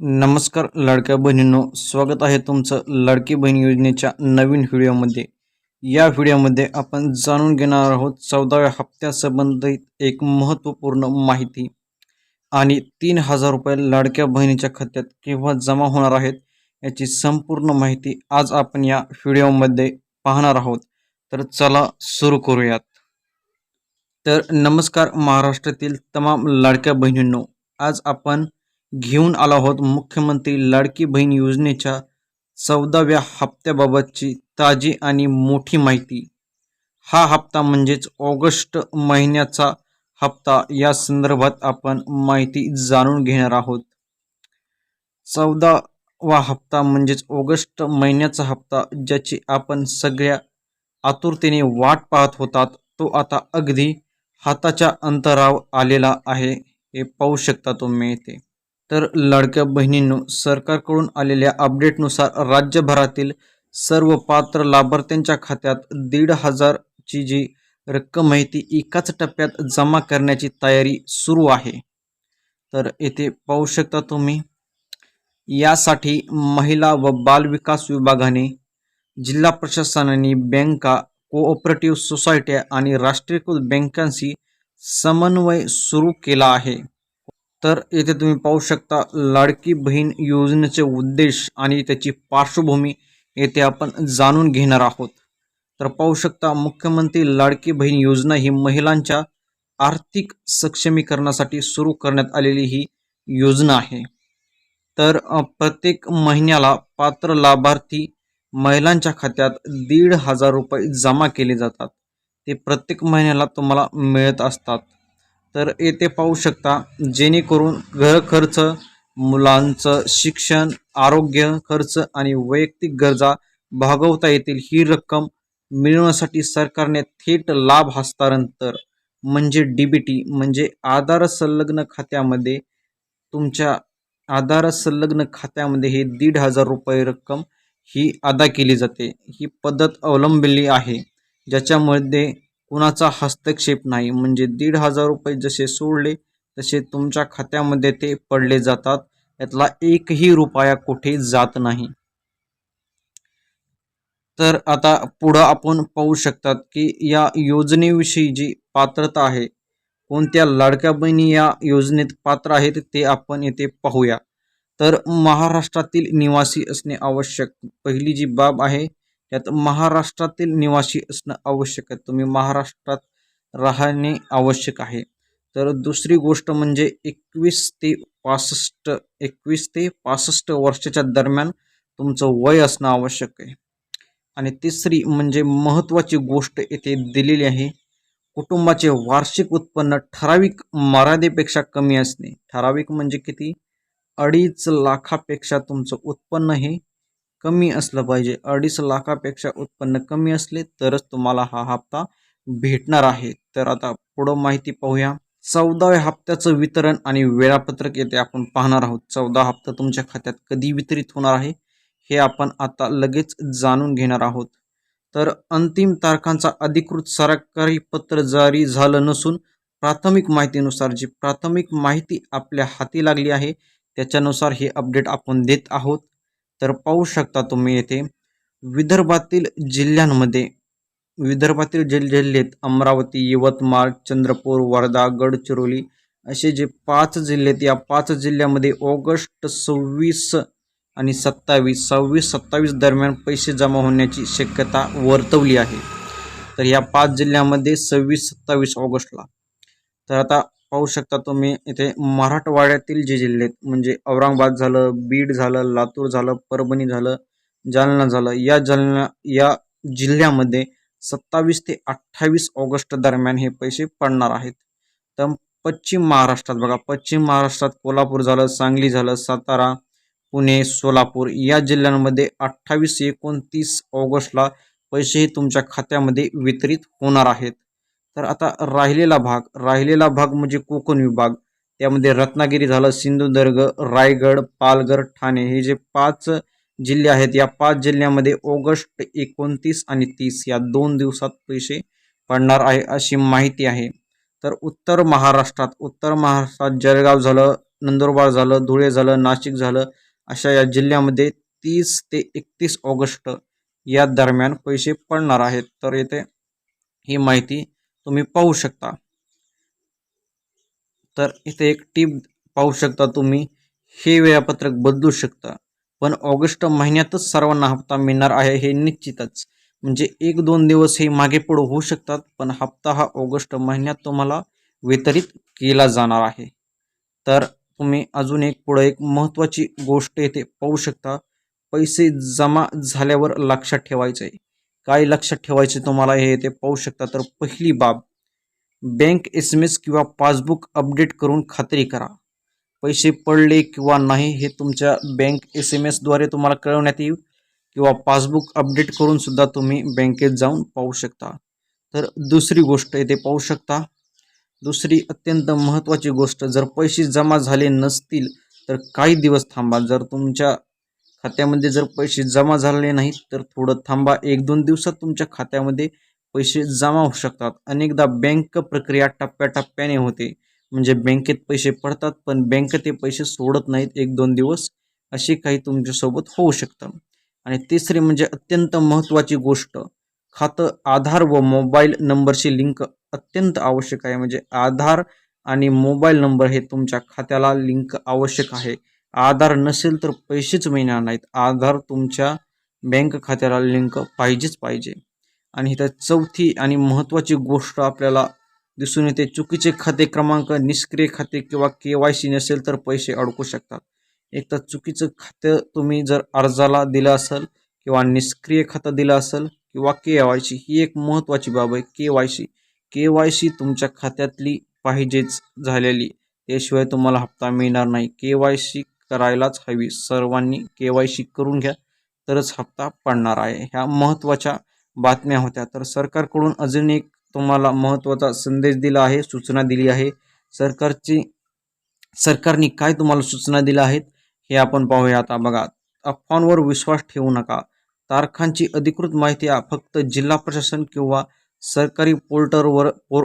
नमस्कार लाडक्या बहिणींनो स्वागत आहे तुमचं लाडकी बहीण योजनेच्या नवीन व्हिडिओमध्ये. या व्हिडिओमध्ये आपण जाणून घेणार आहोत चौदाव्या हप्त्यासंबंधित एक महत्त्वपूर्ण माहिती. आणि तीन हजार रुपये लाडक्या बहिणीच्या खात्यात केव्हा जमा होणार आहेत याची संपूर्ण माहिती आज आपण या व्हिडिओमध्ये पाहणार आहोत. तर चला सुरू करूयात. तर नमस्कार महाराष्ट्रातील तमाम लाडक्या बहिणींनो आज आपण घेऊन आलो आहोत मुख्यमंत्री लाडकी बहीण योजनेच्या चौदाव्या हप्त्याबाबतची ताजी आणि मोठी माहिती. हा हप्ता म्हणजेच ऑगस्ट महिन्याचा हप्ता या संदर्भात आपण माहिती जाणून घेणार आहोत. चौदावा हप्ता म्हणजेच ऑगस्ट महिन्याचा हप्ता ज्याची आपण सगळ्या आतुरतेने वाट पाहत होतात तो आता अगदी हाताच्या अंतरावर आलेला आहे हे पाहू शकता तुम्ही इथे. तर लाडक्या बहिणींनो सरकारकडून आलेल्या अपडेटनुसार राज्यभरातील सर्व पात्र लाभार्थ्यांच्या खात्यात दीड हजारची जी रक्कम आहे ती एकाच टप्प्यात जमा करण्याची तयारी सुरू आहे. तर येथे पाहू शकता तुम्ही यासाठी महिला व बालविकास विभागाने जिल्हा प्रशासनाने बँका कोऑपरेटिव्ह सोसायट्या आणि राष्ट्रीयकृत बँकांशी समन्वय सुरू केला आहे. तर येथे तुम्ही पाहू शकता लाडकी बहीण योजनेचे उद्देश आणि त्याची पार्श्वभूमी येथे आपण जाणून घेणार आहोत. तर पाहू शकता मुख्यमंत्री लाडकी बहीण योजना ही महिलांच्या आर्थिक सक्षमीकरणासाठी सुरू करण्यात आलेली ही योजना आहे. तर प्रत्येक महिन्याला पात्र लाभार्थी महिलांच्या खात्यात दीड हजार रुपये जमा केले जातात. ते प्रत्येक महिन्याला तुम्हाला मिळत असतात. तर येथे पाहू शकता जेणेकरून घर खर्च मुलांचं शिक्षण आरोग्य खर्च आणि वैयक्तिक गरजा भागवता येतील. ही रक्कम मिळवण्यासाठी सरकारने थेट लाभ हस्तांतर म्हणजे डी बी टी म्हणजे आधार संलग्न खात्यामध्ये तुमच्या आधार संलग्न खात्यामध्ये हे दीड हजार रुपये रक्कम ही अदा केली जाते. ही पद्धत अवलंबली आहे ज्याच्यामध्ये कुणाचा हस्तक्षेप नाही. म्हणजे दीड हजार रुपये जसे सोडले तसे तुमच्या खात्यामध्ये ते पडले जातात. यातला एकही रुपया कुठे जात नाही. तर आता पुढं आपण पाहू शकतात की या योजनेविषयी जी पात्रता आहे कोणत्या लाडक्या बहिणी या योजनेत पात्र आहेत ते आपण येथे पाहूया. तर महाराष्ट्रातील निवासी असणे आवश्यक. पहिली जी बाब आहे त्यात महाराष्ट्रातील निवासी असणं आवश्यक आहे. तुम्ही महाराष्ट्रात राहणे आवश्यक आहे. तर दुसरी गोष्ट म्हणजे एकवीस ते पासष्ट एकवीस ते पासष्ट वर्षाच्या दरम्यान तुमचं वय असणं आवश्यक आहे. आणि तिसरी म्हणजे महत्त्वाची गोष्ट येथे दिलेली आहे. कुटुंबाचे वार्षिक उत्पन्न ठराविक मर्यादेपेक्षा कमी असणे. ठराविक म्हणजे किती? अडीच लाखापेक्षा तुमचं उत्पन्न हे कमी असलं पाहिजे. अडीच लाखापेक्षा उत्पन्न कमी असले तरच तुम्हाला हा हप्ता भेटणार आहे. तर आता पुढं माहिती पाहूया. चौदाव्या हप्त्याचं वितरण आणि वेळापत्रक येथे आपण पाहणार आहोत. चौदा हप्ता तुमच्या खात्यात कधी वितरित होणार आहे हे आपण आता लगेच जाणून घेणार आहोत. तर अंतिम तारखांचा अधिकृत सरकारी पत्र जारी झालं नसून प्राथमिक माहितीनुसार जी प्राथमिक माहिती आपल्या हाती लागली आहे त्याच्यानुसार हे अपडेट आपण देत आहोत. तर पाहू शकता तुम्ही येथे विदर्भातील जिल्ह्यांमध्ये विदर्भातील जिल जिल्ह्यात अमरावती यवतमाळ चंद्रपूर वर्धा गडचिरोली असे जे पाच जिल्हे आहेत या पाच जिल्ह्यामध्ये ऑगस्ट सव्वीस आणि सत्तावीस सव्वीस सत्तावीस दरम्यान पैसे जमा होण्याची शक्यता वर्तवली आहे. तर या पाच जिल्ह्यामध्ये सव्वीस सत्तावीस ऑगस्टला. तर आता पाहू शकता तुम्ही इथे मराठवाड्यातील जे जिल्हे आहेत म्हणजे औरंगाबाद झालं बीड झालं लातूर झालं परभणी झालं जालना झालं या जालना या जिल्ह्यामध्ये सत्तावीस ते अठ्ठावीस ऑगस्ट दरम्यान हे पैसे पडणार आहेत. तर पश्चिम महाराष्ट्रात बघा पश्चिम महाराष्ट्रात कोल्हापूर झालं सांगली झालं सातारा पुणे सोलापूर या जिल्ह्यांमध्ये अठ्ठावीस एकोणतीस ऑगस्टला पैसे तुमच्या खात्यामध्ये वितरित होणार आहेत. तर आता राहिलेला भाग राहिलेला भाग म्हणजे कोकण विभाग. त्यामध्ये रत्नागिरी झालं सिंधुदुर्ग रायगड पालघर ठाणे. हे जे पाच जिल्हे आहेत या पाच जिल्ह्यामध्ये ऑगस्ट एकोणतीस आणि तीस या दोन दिवसात पैसे पडणार आहे अशी माहिती आहे. तर उत्तर महाराष्ट्रात उत्तर महाराष्ट्रात जळगाव झालं नंदुरबार झालं धुळे झालं नाशिक झालं अशा या जिल्ह्यामध्ये तीस ते एकतीस ऑगस्ट या दरम्यान पैसे पडणार आहेत. तर येथे ही माहिती तुम्ही पाहू शकता. तर इथे एक टीप पाहू शकता तुम्ही हे वेळापत्रक बदलू शकता. पण ऑगस्ट महिन्यातच सर्वांना हप्ता मिळणार आहे हे निश्चितच. म्हणजे एक दोन दिवस हे मागे पुढे होऊ शकतात पण हप्ता हा ऑगस्ट महिन्यात तुम्हाला वितरित केला जाणार आहे. तर तुम्ही अजून एक पुढे एक महत्त्वाची गोष्ट येथे पाहू शकता पैसे जमा झाल्यावर लक्षात ठेवायचे काय लक्षात ठेवायचे तुम्हाला हे ते पाहू शकता. तर पहिली बाब बँक एस एम एस किंवा पासबुक अपडेट करून खात्री करा. पैसे पडले किंवा नाही हे तुमच्या बँक एस एम एसद्वारे तुम्हाला कळवण्यात येईल किंवा पासबुक अपडेट करून सुद्धा तुम्ही बँकेत जाऊन पाहू शकता. तर दुसरी गोष्ट येथे पाहू शकता. दुसरी अत्यंत महत्त्वाची गोष्ट जर पैसे जमा झाले नसतील तर काही दिवस थांबा. जर तुमच्या खात्यामध्ये जर पैसे जमा झाले नाहीत तर थोडं थांबा. एक दोन दिवसात तुमच्या खात्यामध्ये पैसे जमा होऊ शकतात. अनेकदा बँक प्रक्रिया टप्प्याटप्प्याने होते. म्हणजे बँकेत पैसे पडतात पण बँक ते पैसे सोडत नाहीत. एक दोन दिवस असे काही तुमच्यासोबत होऊ शकतं. आणि तिसरी म्हणजे अत्यंत महत्त्वाची गोष्ट खातं आधार व मोबाईल नंबरशी लिंक अत्यंत आवश्यक आहे. म्हणजे आधार आणि मोबाईल नंबर हे तुमच्या खात्याला लिंक आवश्यक आहे. आधार नसेल तर पैसेच मिळणार नाहीत. आधार तुमच्या बँक खात्याला लिंक पाहिजेच पाहिजे. आणि इथं चौथी आणि महत्त्वाची गोष्ट आपल्याला दिसून येते. चुकीचे खाते क्रमांक निष्क्रिय खाते किंवा के वाय सी नसेल तर पैसे अडकू शकतात. एक तर चुकीचं खातं तुम्ही जर अर्जाला दिलं असेल किंवा निष्क्रिय खातं दिलं असेल किंवा के वाय सी ही एक महत्त्वाची बाब आहे. K Y C K Y C तुमच्या खात्यातली पाहिजेच झालेली. त्याशिवाय तुम्हाला हप्ता मिळणार नाही. के वाय सी करायलाच हवी. सर्वांनी के वाय सी करून घ्या तरच हप्ता पडणार आहे. ह्या महत्त्वाच्या बातम्या होत्या. तर सरकारकडून अजून एक तुम्हाला महत्त्वाचा संदेश दिला आहे सूचना दिली आहे. सरकारची सरकारने काय तुम्हाला सूचना दिल्या आहेत हे आपण पाहूया आता. बघा अफवांवर विश्वास ठेवू नका. तारखांची अधिकृत माहिती फक्त जिल्हा प्रशासन किंवा सरकारी पोर्टलवर पोर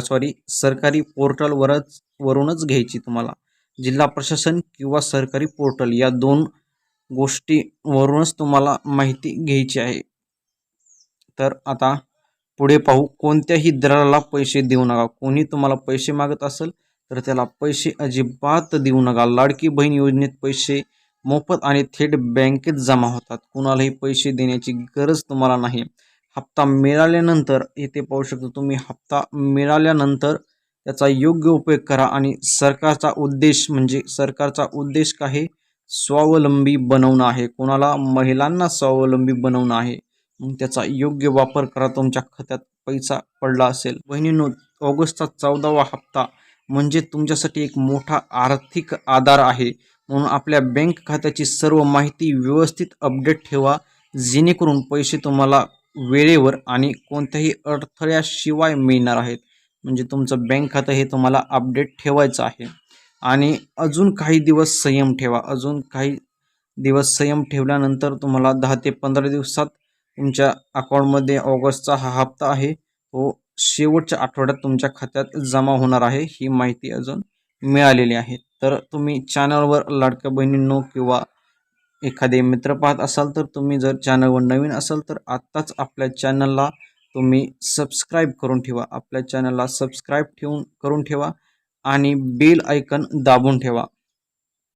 सॉरी सरकारी पोर्टलवरच वरूनच घ्यायची तुम्हाला. जिल्हा प्रशासन किंवा सरकारी पोर्टल या दोन गोष्टीवरूनच तुम्हाला माहिती घ्यायची आहे. तर आता पुढे पाहू कोणत्याही दलाला पैसे देऊ नका. कोणी तुम्हाला पैसे मागत असेल तर त्याला पैसे अजिबात देऊ नका. लाडकी बहीण योजनेत पैसे मोफत आणि थेट बँकेत जमा होतात. कुणालाही पैसे देण्याची गरज तुम्हाला नाही. हप्ता मिळाल्यानंतर येथे पाहू शकतो तुम्ही हप्ता मिळाल्यानंतर त्याचा योग्य उपयोग करा आणि सरकारचा उद्देश म्हणजे सरकारचा उद्देश काय स्वावलंबी बनवणं आहे. कोणाला? महिलांना स्वावलंबी बनवणं आहे. मग त्याचा योग्य वापर करा. तुमच्या खात्यात पैसा पडला असेल. बहिणीनो ऑगस्टचा चौदावा हप्ता म्हणजे तुमच्यासाठी एक मोठा आर्थिक आधार आहे. म्हणून आपल्या बँक खात्याची सर्व माहिती व्यवस्थित अपडेट ठेवा. जेणेकरून पैसे तुम्हाला वेळेवर आणि कोणत्याही अडथळ्याशिवाय मिळणार आहेत. म्हणजे तुमचं बँक खातं हे तुम्हाला अपडेट ठेवायचं आहे. आणि अजून काही दिवस संयम ठेवा. अजून काही दिवस संयम ठेवल्यानंतर तुम्हाला दहा ते पंधरा दिवसात तुमच्या अकाउंटमध्ये ऑगस्टचा हा हप्ता आहे. तो शेवटच्या आठवड्यात तुमच्या खात्यात जमा होणार आहे. ही माहिती अजून मिळालेली आहे. तर तुम्ही चॅनलवर लाडक्या बहिणींनो किंवा एखादे मित्र पाहत असाल तर तुम्ही जर चॅनलवर नवीन असाल तर आत्ताच आपल्या चॅनलला तुम्ही सबस्क्राईब करून ठेवा. आपल्या चॅनलला सबस्क्राईब ठेवून करून ठेवा आणि बेल आयकन दाबून ठेवा.